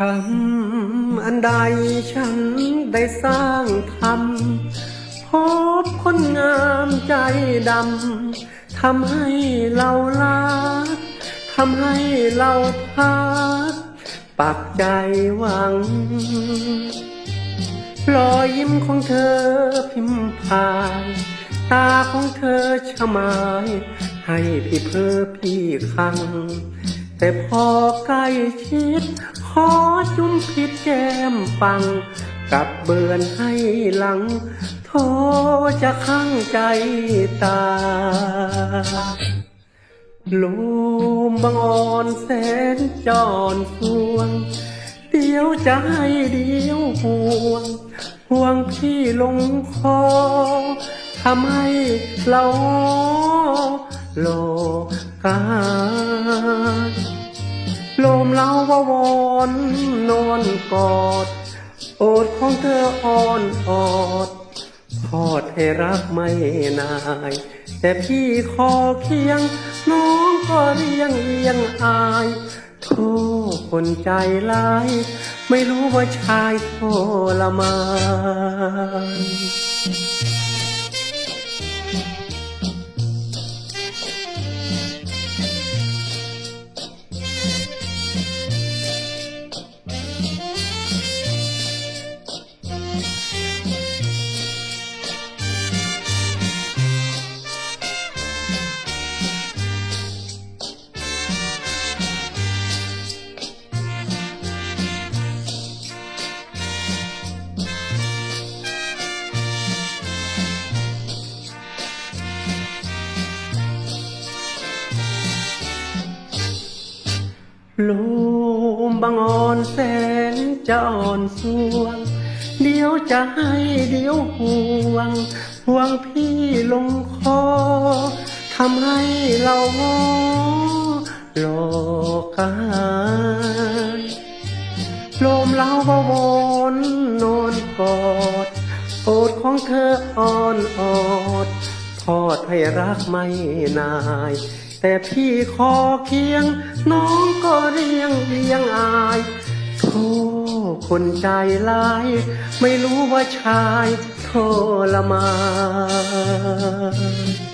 กรรมอันใดฉันได้สร้างทำพบคนงามใจดำทำให้เราลัก ทำให้เราพักปักใจหวัง รอยยิ้มของเธอพิมพาย ตาของเธอชะมาย ให้พี่เพ้อพี่คัง แต่พอใกล้ชิด ขอจุ้มผิดแก้มปังกับเบือนให้หลัง โทจะข้างใจตา ลมบังอ่อนแสนจอนสวง เดียวให้เดียวห่วง ห่วงพี่ลงคอทำให้เราโลกาลมเล้าว่าวอนนอนกอด โอดของเธออ่อนออด ทอดให้รักไม่นาย แต่พี่ขอเคียง น้องก็เรียงเอียงอายโทษคนใจร้าย ไม่รู้ว่าชายโทรมาน ลมบางอ่อนแสนจะอ่อนสวง เดี๋ยวจะให้เดี๋ยวห่วง ห่วงพี่ลงคอทำให้เรางอโลกายลมเล้าบวอนนอนกอดโอดของเธออ่อนออดทอดให้รักไม่นายแต่พี่ขอเคียง น้องก็เรียงเรียงอายโทคนใจร้าย ไม่รู้ว่าชายโทรมาน